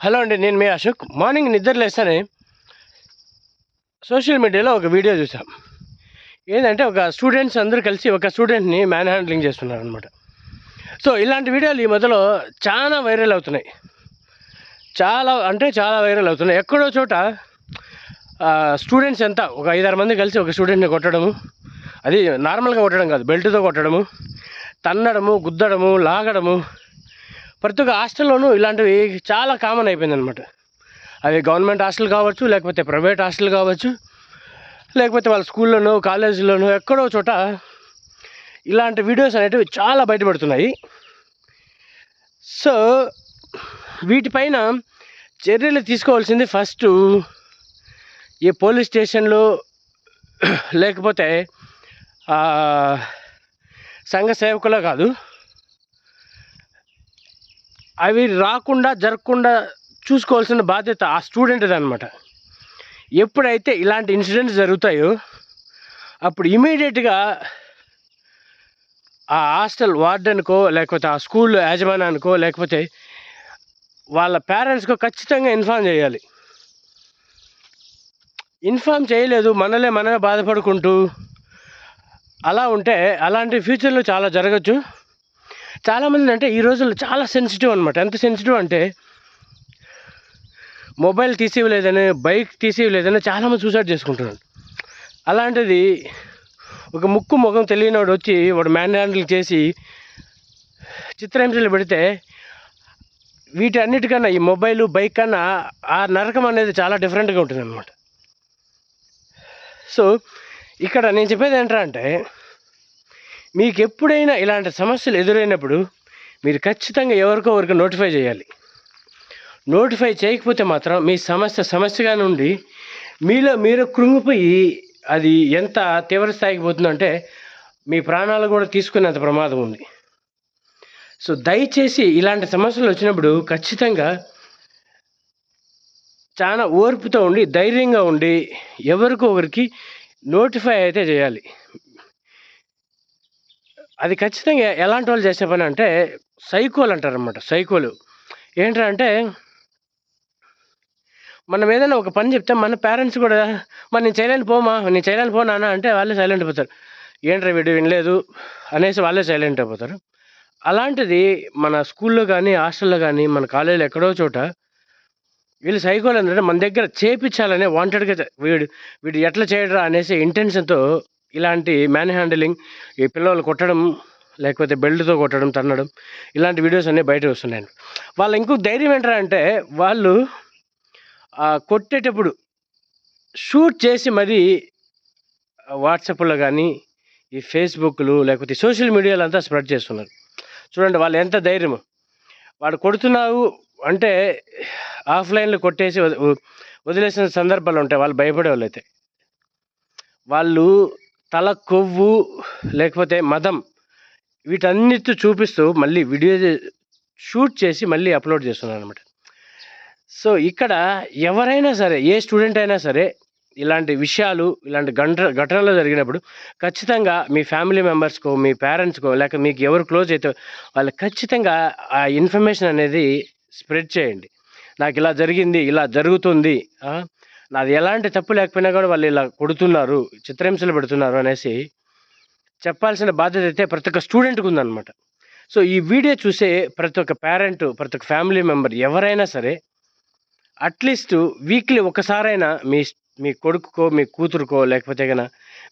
Hello అండి నేను మీ Ashok. Morning నిద్ర లేస్తానే సోషల్ మీడియాలో ఒక వీడియో చూసాం ఏంటంటే ఒక స్టూడెంట్స్ అందరూ కలిసి ఒక స్టూడెంట్ని మ్యాన్ హ్యాండ్లింగ్ చేస్తున్నారు అనమాట సో ఇలాంటి వీడియోలు ఈ మధ్యలో చాలా వైరల్ అవుతున్నాయి. చాలా అంటే చాలా వైరల్ అవుతున్నాయి. ఎక్కడో చోట స్టూడెంట్స్ ఎంత ఒక ఐదారు మంది కలిసి ఒక స్టూడెంట్ని కొట్టడము అది నార్మల్గా కొట్టడం కాదు బెల్ట్తో కొట్టడము తన్నడము గుద్దడము లాగడము ప్రతి ఒక్క హాస్టల్లోనూ ఇలాంటివి చాలా కామన్ అయిపోయింది అనమాట అవి గవర్నమెంట్ హాస్టల్ కావచ్చు లేకపోతే ప్రైవేట్ హాస్టల్ కావచ్చు లేకపోతే వాళ్ళ స్కూల్లోనూ కాలేజీలోనో ఎక్కడో చోట ఇలాంటి వీడియోస్ అనేటివి చాలా బయటపడుతున్నాయి. సో వీటిపైన చర్యలు తీసుకోవాల్సింది ఫస్ట్ ఈ పోలీస్ స్టేషన్లో లేకపోతే సంఘ సేవకులో కాదు. అవి రాకుండా జరగకుండా చూసుకోవాల్సిన బాధ్యత ఆ స్టూడెంట్ది అనమాట ఎప్పుడైతే ఇలాంటి ఇన్సిడెంట్స్ జరుగుతాయో అప్పుడు ఇమీడియట్గా ఆ హాస్టల్ వార్డెన్కో లేకపోతే ఆ స్కూల్ యాజమాన్యానికో లేకపోతే వాళ్ళ పేరెంట్స్కో ఖచ్చితంగా ఇన్ఫామ్ చేయాలి. ఇన్ఫామ్ చేయలేదు మనలే మనమే బాధపడుకుంటూ అలా ఉంటే అలాంటి ఫ్యూచర్లో చాలా జరగచ్చు. చాలామంది అంటే ఈ రోజుల్లో చాలా సెన్సిటివ్ అనమాట ఎంత సెన్సిటివ్ అంటే మొబైల్ తీసివ్వలేదని బైక్ తీసివ్వలేదని చాలామంది సూసైడ్ చేసుకుంటున్నాడు అలాంటిది ఒక ముక్కు ముఖం తెలియనివాడు వచ్చి వాడు మ్యాన్ హ్యాండిల్ చేసి చిత్రహింసలు పెడితే వీటి అన్నిటికన్నా ఈ మొబైల్ బైక్ కన్నా ఆ నరకం అనేది చాలా డిఫరెంట్గా ఉంటుంది అనమాట సో ఇక్కడ నేను చెప్పేది ఏంటంటే మీకు ఎప్పుడైనా ఇలాంటి సమస్యలు ఎదురైనప్పుడు మీరు ఖచ్చితంగా ఎవరికో ఒకరికి నోటిఫై చేయాలి. నోటిఫై చేయకపోతే మాత్రం మీ సమస్య సమస్యగా నుండి మీలో మీరు కృంగిపోయి అది ఎంత తీవ్ర స్థాయికి పోతుందంటే మీ ప్రాణాలు కూడా తీసుకునేంత ప్రమాదం ఉంది. సో దయచేసి ఇలాంటి సమస్యలు వచ్చినప్పుడు ఖచ్చితంగా చాలా ఓర్పుతో ఉండి ధైర్యంగా ఉండి ఎవరికో ఒకరికి నోటిఫై అయితే చేయాలి. అది ఖచ్చితంగా ఎలాంటి వాళ్ళు చేసే పని అంటే సైకోలు అంటారనమాట సైకోలు. ఏంటంటే మనం ఏదైనా ఒక పని చెప్తే మన పేరెంట్స్ కూడా మరి నేను చేయలేని పోమా నేను చేయలేని పోనా అంటే వాళ్ళే సైలెంట్ అయిపోతారు. ఏంట్రా వీడు వినలేదు అనేసి వాళ్ళే సైలెంట్ అయిపోతారు. అలాంటిది మన స్కూల్లో కానీ హాస్టల్లో కానీ మన కాలేజీలో ఎక్కడో చోట వీళ్ళు సైకోలు ఏంటంటే మన దగ్గర చేపించాలనే వాంటెడ్గా వీడు వీడు ఎట్లా చేయడరా అనేసి ఇంటెన్షన్తో ఇలాంటి మ్యాన్ హ్యాండిలింగ్ ఈ పిల్లలు కొట్టడం లేకపోతే బెల్ట్తో కొట్టడం తన్నడం ఇలాంటి వీడియోస్ అన్నీ బయట వస్తున్నాయి. వాళ్ళ ఇంకొక ధైర్యం ఏంటంటే అంటే వాళ్ళు కొట్టేటప్పుడు షూట్ చేసి మరీ వాట్సాప్లో కానీ ఈ ఫేస్బుక్లు లేకపోతే సోషల్ మీడియాలో అంతా స్ప్రెడ్ చేస్తున్నారు. చూడండి వాళ్ళు ఎంత ధైర్యము. వాడు కొడుతున్నావు అంటే ఆఫ్లైన్లో కొట్టేసి వదిలేసిన సందర్భాలు ఉంటాయి. వాళ్ళు భయపడే వాళ్ళు అయితే. వాళ్ళు తల కొవ్వు లేకపోతే మదం వీటన్నిటి చూపిస్తూ మళ్ళీ వీడియో షూట్ చేసి మళ్ళీ అప్లోడ్ చేస్తున్నాను అనమాట సో ఇక్కడ ఎవరైనా సరే ఏ స్టూడెంట్ అయినా సరే ఇలాంటి విషయాలు ఇలాంటి గంట ఘటనలు జరిగినప్పుడు ఖచ్చితంగా మీ ఫ్యామిలీ మెంబర్స్కో మీ పేరెంట్స్కో లేక మీకు ఎవరు క్లోజ్ అయితే వాళ్ళు ఖచ్చితంగా ఆ ఇన్ఫర్మేషన్ అనేది స్ప్రెడ్ చేయండి. నాకు ఇలా జరిగింది ఇలా జరుగుతుంది నాది ఎలాంటి తప్పు లేకపోయినా కూడా వాళ్ళు ఇలా కొడుతున్నారు చిత్రహింసలు పెడుతున్నారు అనేసి చెప్పాల్సిన బాధ్యత అయితే ప్రతి ఒక్క స్టూడెంట్కి ఉందన్నమాట. సో ఈ వీడియో చూసే ప్రతి ఒక్క పేరెంట్ ప్రతి ఒక్క ఫ్యామిలీ మెంబర్ ఎవరైనా సరే అట్లీస్ట్ వీక్లీ ఒకసారైనా మీ మీ కొడుకుకో మీ కూతురుకో లేకపోతే కన్నా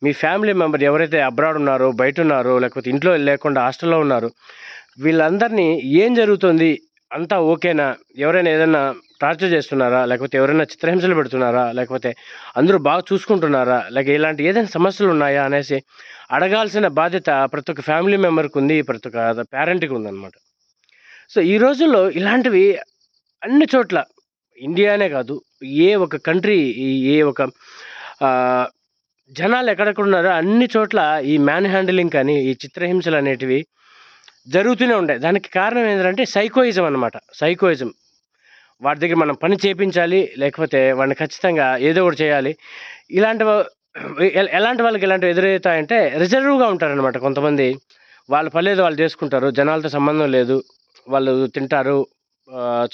మీ ఫ్యామిలీ మెంబర్ ఎవరైతే అబ్రాడ్ ఉన్నారో బయట ఉన్నారో లేకపోతే ఇంట్లో లేకుండా హాస్టల్లో ఉన్నారో వీళ్ళందరినీ ఏం జరుగుతుంది? అంతా ఓకేనా ఎవరైనా ఏదైనా టార్చర్ చేస్తున్నారా? లేకపోతే ఎవరైనా చిత్రహింసలు పెడుతున్నారా? లేకపోతే అందరూ బాగా చూసుకుంటున్నారా? లేక ఇలాంటి ఏదైనా సమస్యలు ఉన్నాయా? అనేసి అడగాల్సిన బాధ్యత ప్రతి ఒక్క ఫ్యామిలీ మెంబర్కి ఉంది ప్రతి ఒక్క పేరెంట్కి ఉందన్నమాట. సో ఈ రోజుల్లో ఇలాంటివి అన్ని చోట్ల ఇండియానే కాదు ఏ ఒక కంట్రీ ఏ ఒక జనాలు ఎక్కడెక్కడ ఉన్నారో అన్ని చోట్ల ఈ మ్యాన్ హ్యాండిలింగ్ కానీ ఈ చిత్రహింసలు అనేటివి జరుగుతూనే ఉంటాయి. దానికి కారణం ఏంటంటే సైకోయిజం అనమాట సైకోయిజం. వాడి దగ్గర మనం పని చేపించాలి లేకపోతే వాడిని ఖచ్చితంగా ఏదో ఒకటి చేయాలి. ఇలాంటి ఎలాంటి వాళ్ళకి ఇలాంటివి ఎదురవుతాయంటే రిజర్వ్గా ఉంటారనమాట కొంతమంది. వాళ్ళ పని వాళ్ళు చేసుకుంటారు జనాలతో సంబంధం లేదు వాళ్ళు తింటారు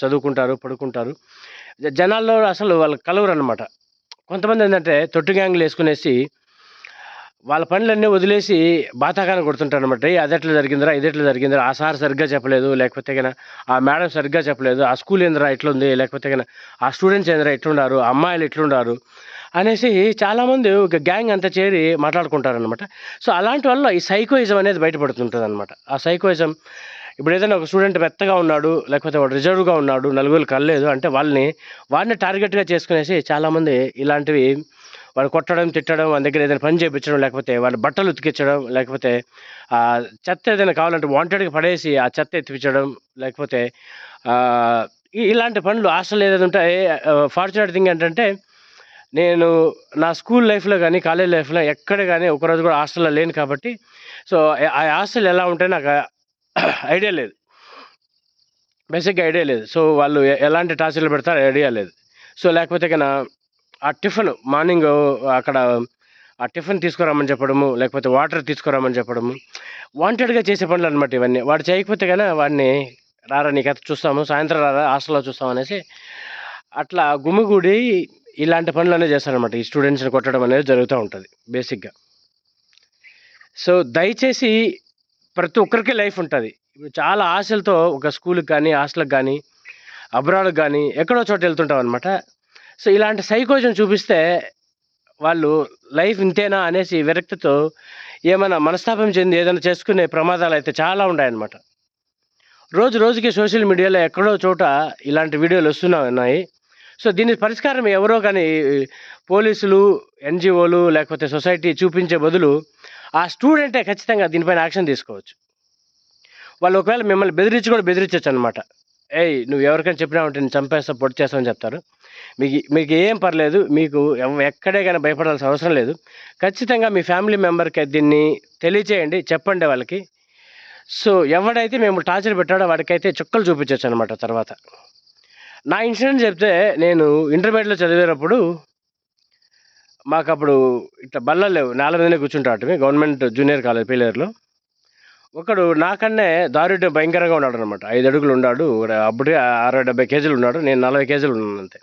చదువుకుంటారు, పడుకుంటారు. జనాల్లో అసలు వాళ్ళు కలవరు అనమాట కొంతమంది ఏందంటే తొట్టి గ్యాంగులేసుకునేసి వాళ్ళ పనులన్నీ వదిలేసి బాతాకారం కొడుతుంటారనమాట. అది ఎట్లా జరిగిందిరా? ఇదెట్లా జరిగిందిరా? ఆ సార్ సరిగ్గా చెప్పలేదు. లేకపోతే గన ఆ మేడం సరిగ్గా చెప్పలేదు. ఆ స్కూల్ ఏందిరా ఇట్లుంది? లేకపోతే గన ఆ స్టూడెంట్స్ ఏందిరా ఇట్లుండారు? ఆ అమ్మాయిలు ఇట్లుండారు?" అనేసి చాలామంది ఒక గ్యాంగ్ అంతా చేరి మాట్లాడుకుంటారనమాట. సో, అలాంటి వల్ల ఈ సైకోయిజం అనేది బయటపడుతుంటుంది అనమాట ఆ సైకోయిజం ఇప్పుడు ఏదైనా ఒక స్టూడెంట్ మెత్తగా ఉన్నాడు, లేకపోతే వాడు రిజర్వ్‌గా ఉన్నాడు, నలుగురు కలలేదు అంటే వాళ్ళని వాడిని టార్గెట్‌గా చేసుకునేసి చాలామంది ఇలాంటివి వాడు కొట్టడం, తిట్టడం, వాని దగ్గర ఏదైనా పని చేయించడం లేకపోతే వాడి బట్టలు ఉతికించడం, లేకపోతే ఆ చెత్త ఏదైనా కావాలంటే వాంటెడ్‌గా పడేసి ఆ చెత్త ఎత్తిపించడం, లేకపోతే ఇలాంటి పనులు హాస్టల్‌లో ఏదైనా ఉంటే ఫార్చునేట్ థింగ్ ఏంటంటే నేను నా స్కూల్ లైఫ్‌లో కానీ కాలేజ్ లైఫ్‌లో ఎక్కడ కానీ ఒకరోజు కూడా హాస్టల్‌లో లేను కాబట్టి సో, ఆ హాస్టల్ ఎలా ఉంటాయి నాకు ఐడియా లేదు. బేసిక్‌గా ఐడియా లేదు. సో, వాళ్ళు ఎలాంటి టార్చర్‌లు పెడతారో ఐడియా లేదు. సో, లేకపోతే కన్నా ఆ టిఫిన్ మార్నింగ్ అక్కడ ఆ టిఫిన్ తీసుకురామని చెప్పడము, లేకపోతే వాటర్ తీసుకురామని చెప్పడము, వాంటెడ్‌గా చేసే పనులు అనమాట ఇవన్నీ. వాడు చేయకపోతే కానీ వాడిని "రారా నీకు కథ చూస్తాము, సాయంత్రం రారా హాస్టల్‌లో చూస్తాం" అనేసి అట్లా గుమిగూడి ఇలాంటి పనులనేవి చేస్తారనమాట. ఈ స్టూడెంట్స్‌ని కొట్టడం అనేది జరుగుతూ ఉంటుంది బేసిక్‌గా. సో, దయచేసి ప్రతి ఒక్కరికి లైఫ్ ఉంటుంది ఇప్పుడు చాలా ఆశలతో ఒక స్కూల్కి కానీ హాస్టల్‌కి కానీ అబ్రాడ్‌కి కానీ ఎక్కడో చోట వెళ్తుంటాం అనమాట సో, ఇలాంటి సైకోయిజం చూపిస్తే వాళ్ళు లైఫ్ ఇంతేనా అనేసి విరక్తితో ఏమైనా మనస్తాపం చెంది ఏదైనా చేసుకునే ప్రమాదాలు అయితే చాలా ఉన్నాయన్నమాట. రోజు రోజుకి సోషల్ మీడియాలో ఎక్కడో చోట ఇలాంటి వీడియోలు వస్తున్నా ఉన్నాయి. సో, దీనికి పరిష్కారం ఎవరో కానీ పోలీసులు, ఎన్‌జీఓలు లేకపోతే సొసైటీ చూపించే బదులు ఆ స్టూడెంటే ఖచ్చితంగా దీనిపైన యాక్షన్ తీసుకోవచ్చు. వాళ్ళు ఒకవేళ మిమ్మల్ని బెదిరించి కూడా బెదిరించవచ్చు అనమాట "ఏయ్! నువ్వు ఎవరికైనా చెప్పినా ఉంటే నేను చంపేస్తా, పొడి చేస్తామని చెప్తారు. మీకు మీకు ఏం పర్లేదు. మీకు ఎక్కడే కానీ భయపడాల్సిన అవసరం లేదు. ఖచ్చితంగా మీ ఫ్యామిలీ మెంబర్‌కి దీన్ని తెలియచేయండి. చెప్పండి వాళ్ళకి. సో, ఎవడైతే మేము టార్చర్ పెట్టాడో వాడికైతే చుక్కలు చూపించొచ్చనమాట తర్వాత. నా ఇన్సిడెంట్ చెప్తే నేను ఇంటర్మీడియట్లో చదివేటప్పుడు మాకప్పుడు ఇట్లా బల్లలు లేవు. నేల మీదనే గవర్నమెంట్ జూనియర్ కాలేజ్ పిల్లర్లో ఒకడు నాకన్నే దారుఢ్యం భయంకరంగా ఉన్నాడనమాట. ఐదు అడుగులు ఉన్నాడు. అప్పుడే 60, 70 కేజీలు ఉన్నాడు. నేను 40 కేజీలు ఉన్నాను అంతే.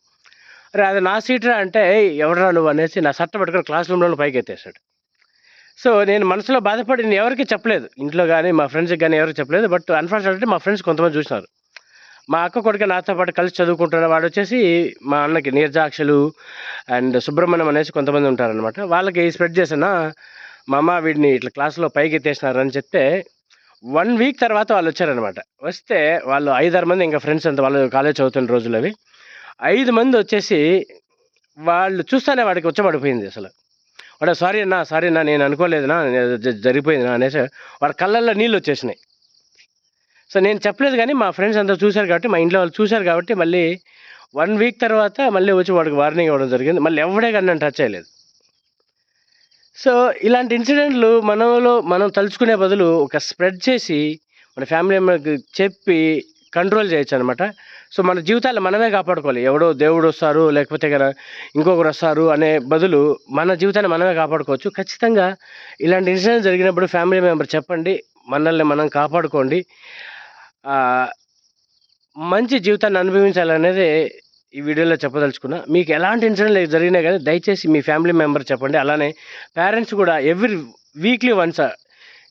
రే అది నా సీట్‌రా" అంటే "ఏయ్! నువ్వు" అనేసి నా సట్ట పట్టుకుని క్లాస్ రూమ్లో పైకి ఎత్తేసాడు సో, నేను మనసులో బాధపడి నేను ఎవరికీ చెప్పలేదు. ఇంట్లో కానీ మా ఫ్రెండ్స్‌కి కానీ ఎవరికి చెప్పలేదు. బట్ అన్‌ఫార్చునేట్‌లీ మా ఫ్రెండ్స్ కొంతమంది చూసినారు. మా అక్క కొడుకు నాతో పాటు కలిసి చదువుకుంటున్న వాడు వచ్చేసి మా అన్నకి నీరజాక్షలు అండ్ సుబ్రహ్మణ్యం అనేసి కొంతమంది ఉంటారనమాట. వాళ్ళకి స్ప్రెడ్ చేశానా, "మామ వీడిని ఇట్లా క్లాస్‌లో పైకెత్తేసినారు" అని చెప్తే వన్ వీక్ తర్వాత వాళ్ళు వచ్చారనమాట వస్తే వాళ్ళు 5, 6 మంది ఇంకా ఫ్రెండ్స్ అంతా వాళ్ళు కాలేజ్ చదువుతున్న ఐదు మంది వచ్చేసి వాళ్ళు చూస్తానే వాడికి వచ్చబడిపోయింది అసలు. వాడు "సారీ అన్నా, సారీ అన్నా నేను అనుకోలేదునా జరిగిపోయిందినా అనేసి వాడి కళ్ళల్లో నీళ్ళు వచ్చేసినాయి సో, నేను చెప్పలేదు కానీ మా ఫ్రెండ్స్ అంతా చూశారు కాబట్టి, మా ఇంట్లో వాళ్ళు చూశారు కాబట్టి మళ్ళీ వన్ వీక్ తర్వాత మళ్ళీ వచ్చి వాడికి వార్నింగ్ ఇవ్వడం జరిగింది. మళ్ళీ ఎవడే కానీ నన్ను టచ్ చేయలేదు. సో, ఇలాంటి ఇన్సిడెంట్‌లు మనలో మనం తలుచుకునే బదులు ఒక స్ప్రెడ్ చేసి మన ఫ్యామిలీ మెంబర్‌కి చెప్పి కంట్రోల్ చేయొచ్చు అనమాట సో, మన జీవితాలు మనమే కాపాడుకోవాలి. ఎవడో దేవుడు వస్తారు లేకపోతే ఇక్కడ ఇంకొకరు వస్తారు అనే బదులు మన జీవితాన్ని మనమే కాపాడుకోవచ్చు. ఖచ్చితంగా ఇలాంటి ఇన్సిడెంట్ జరిగినప్పుడు ఫ్యామిలీ మెంబర్ చెప్పండి. మనల్ని మనం కాపాడుకోండి. మంచి జీవితాన్ని అనుభవించాలనేదే ఈ వీడియోలో చెప్పదలుచుకున్నా. మీకు ఎలాంటి ఇన్సిడెంట్‌లు జరిగినా కానీ దయచేసి మీ ఫ్యామిలీ మెంబర్ చెప్పండి. అలానే పేరెంట్స్ కూడా ఎవ్రీ వీక్లీ వన్స్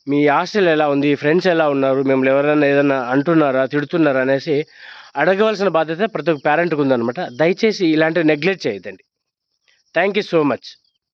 మీ హాస్టల్ ఎలా ఉంది? ఫ్రెండ్స్ ఎలా ఉన్నారు? మిమ్మల్ని ఎవరైనా ఏదైనా అంటున్నారా? తిడుతున్నారా? అనేసి అడగవలసిన బాధ్యత ప్రతి ఒక్క పేరెంట్‌కి ఉందనమాట. దయచేసి ఇలాంటివి నెగ్లెక్ట్ చేయొద్దండి. Thank you so much.